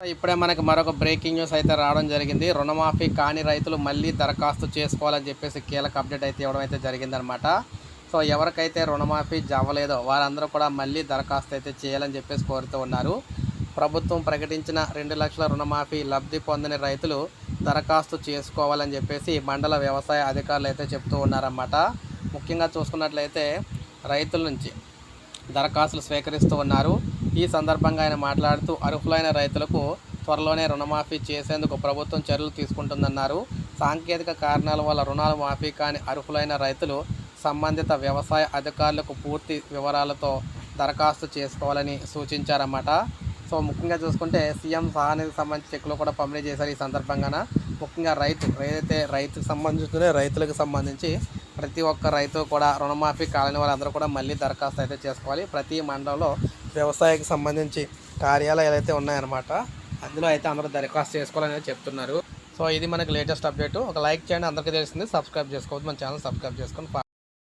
ఇప్పుడే మనకి మరొక బ్రేకింగ్ న్యూస్ అయితే రావడం జరిగింది. రుణమాఫీ కాని రైతులు మళ్ళీ దరఖాస్తు చేసుకోవాలని చెప్పేసి కీలక అప్డేట్ అయితే ఇవ్వడం అయితే జరిగిందనమాట సో ఎవరికైతే రుణమాఫీ అవ్వలేదో వారందరూ కూడా మళ్ళీ దరఖాస్తు అయితే చేయాలని చెప్పేసి కోరుతూ ఉన్నారు. ప్రభుత్వం ప్రకటించిన రెండు లక్షల రుణమాఫీ లబ్ధి పొందని రైతులు దరఖాస్తు చేసుకోవాలని చెప్పేసి మండల వ్యవసాయ అధికారులు అయితే చెప్తూ ఉన్నారన్నమాట. ముఖ్యంగా చూసుకున్నట్లయితే రైతుల నుంచి దరఖాస్తులు స్వీకరిస్తూ ఉన్నారు. ఈ సందర్భంగా ఆయన మాట్లాడుతూ అర్హులైన రైతులకు త్వరలోనే రుణమాఫీ చేసేందుకు ప్రభుత్వం చర్యలు తీసుకుంటుందన్నారు. సాంకేతిక కారణాల వల్ల రుణాలు మాఫీ కాని అర్హులైన రైతులు సంబంధిత వ్యవసాయ అధికారులకు పూర్తి వివరాలతో దరఖాస్తు చేసుకోవాలని సూచించారన్నమాట. సో ముఖ్యంగా చూసుకుంటే సీఎం సహానికి సంబంధించి చెక్కులు కూడా పంపిణీ చేశారు ఈ సందర్భంగాన. ముఖ్యంగా రైతు ఏదైతే రైతుకు సంబంధించిన రైతులకు సంబంధించి ప్రతి ఒక్క రైతు కూడా రుణమాఫీ కాలని వాళ్ళందరూ కూడా మళ్ళీ దరఖాస్తు అయితే చేసుకోవాలి. ప్రతి మండలంలో వ్యవసాయకు సంబంధించి కార్యాలయాలు అయితే ఉన్నాయన్నమాట. అందులో అయితే అందరూ దరఖాస్తు చేసుకోవాలని చెప్తున్నారు. సో ఇది మనకి లేటెస్ట్ అప్డేట్. ఒక లైక్ చేయండి. అందరికీ తెలిసింది. సబ్స్క్రైబ్ చేసుకోవద్దు. మన ఛానల్ సబ్స్క్రైబ్ చేసుకొని